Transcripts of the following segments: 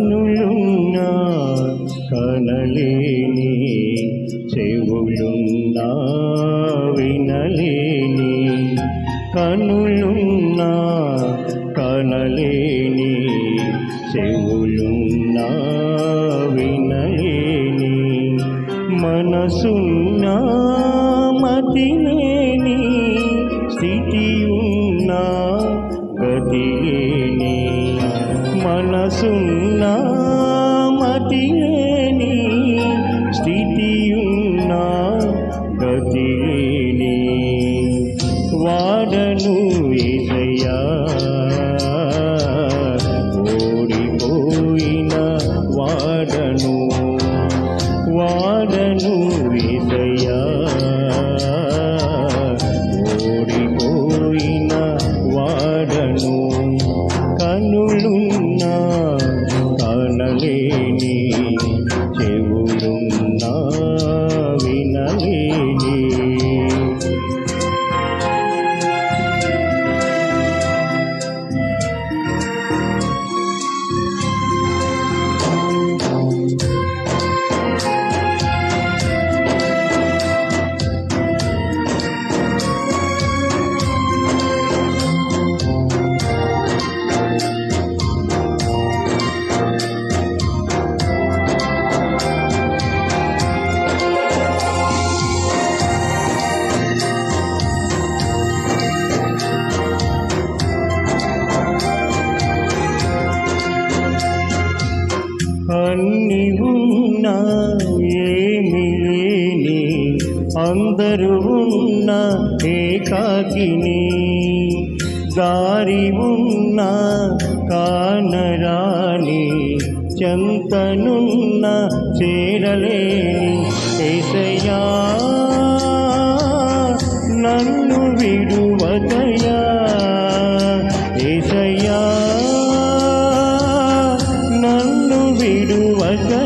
కనులున్నా కనలేని చెవులున్నా వినలేని కనులున్నా కనలేని చెవులున్నా వినలేని మనసున్నా మతిలేని స్థితి ఉన్నా గతిలేని మనసున్న మతిలేని స్థితి ఉన్నా గతిలేని వాడను ఏసయ్యా అన్ని ఉన్నా ఏమి లేని అందరూ ఉన్న ఏకాకిని. దారి ఉన్న కానరాని చెంతనున్న చేరలేని.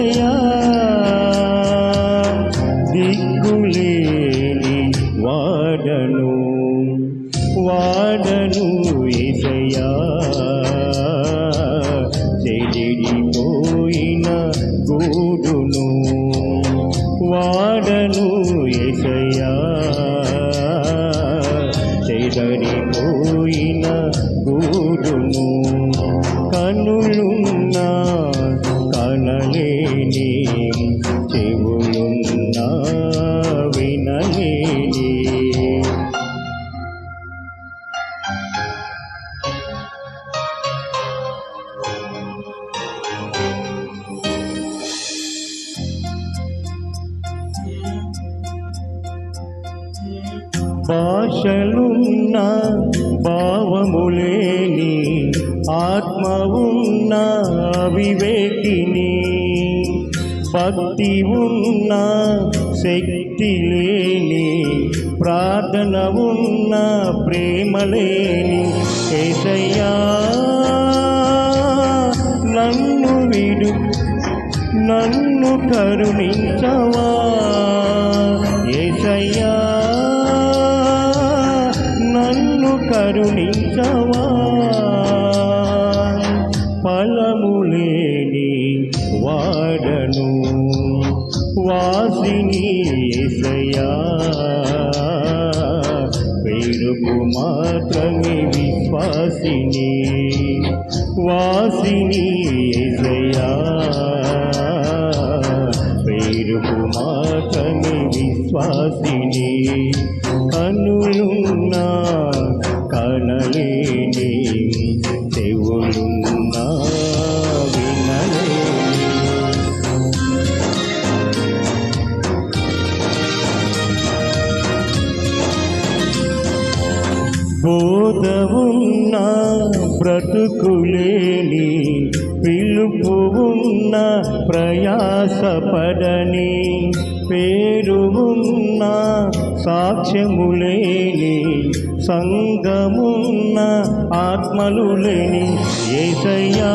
విడువదయా దిక్కులేని వాడను వాడను ఏసయ్యా చెడిపోయిన గూడును వాడను ఏసయ్యా చెదరిపోయిన గూడును కనులున్నా భాషలున్న భావములేని ఆత్మ ఉన్న వివేకిని భక్తి ఉన్న శక్తి లేని ప్రార్థన ఉన్న ప్రేమ లేని ఏసయ్యా నన్ను విడు నన్ను కరుణించవా? ఏసయ్యా కరుణించవా ఫలములేని వాడను. వాసిని ఏసయ్యా పేరుకు మాత్రమే విశ్వాసిని. వాసిని ఏసయ్యా విశ్వాసిని కనులున్నా కనలేని చెవులున్నా వినలేని. బోధ ఉన్న బ్రతుకులేని పిలుపు ఉన్న ప్రయాసపడని పేరు ఉన్న సాక్ష్యములేని సంగమున్న ఆత్మలు లేని ఏసయ్యా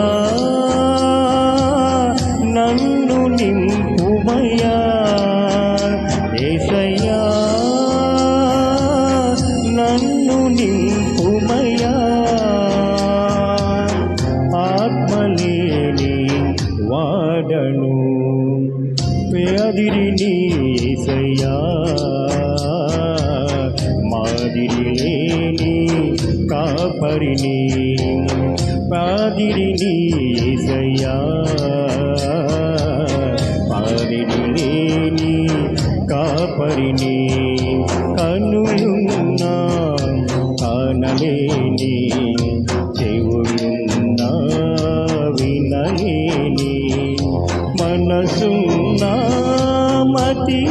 మాదిరి లేని కాపరిని పాదిరిని ఏసయ్యా పాదిరి లేని కాపరిని కనులున్నా కానలేని చెవులున్నా వినలేని మనసున్నా మతి